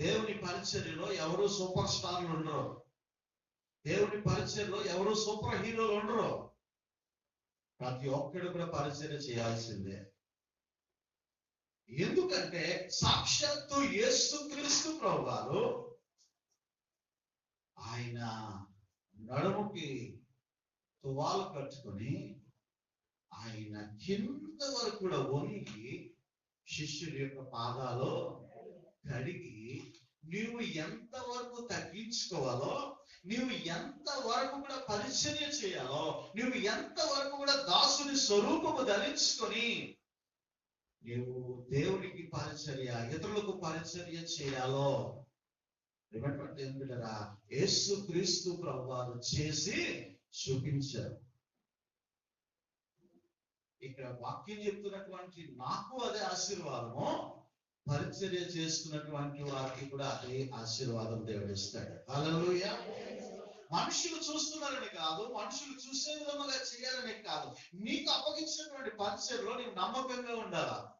దేవుని పరిచర్యలో ఎవరు సూపర్ స్టార్లు ఉండరు. దేవుని పరిచర్యలో ఎవరు సూపర్ హీరోలు ఉండరు. ప్రతి ఒక్కడు కూడా పరిచర్య చేయాల్సిందే. ఎందుకంటే సాక్షాత్తు యేసుక్రీస్తు ప్రభు వారు ఆయన నడుముకి తువాలు కట్టుకొని ఆయన కింద వరకు కూడా వంగి శిష్యుడి యొక్క పాదాలు నీవు ఎంత వరకు తగ్గించుకోవాలో నీవు ఎంత వరకు కూడా పరిచర్య చేయాలో నీవు ఎంత వరకు కూడా దాసుని స్వరూపము ధరించుకొని నీవు దేవునికి పరిచర్య ఇతరులకు పరిచర్య చేయాలో. రిమెంబర్ ఏంటరా యేసు క్రీస్తు ప్రభువారు చేసి చూపించారు. ఇక్కడ వాక్యం చెప్తున్నటువంటి నాకు అదే ఆశీర్వాదము. పరిచర్య చేస్తున్నటువంటి వారికి కూడా అదే ఆశీర్వాదం దేవుడు ఇస్తాడు హల్లెలూయా. మనుషులు చూస్తున్నారని కాదు మనుషులు చూసే విధంగా చేయాలని కాదు. నీకు అప్పగించినటువంటి పరిచయలో నీకు నమ్మకంగా ఉండాలా?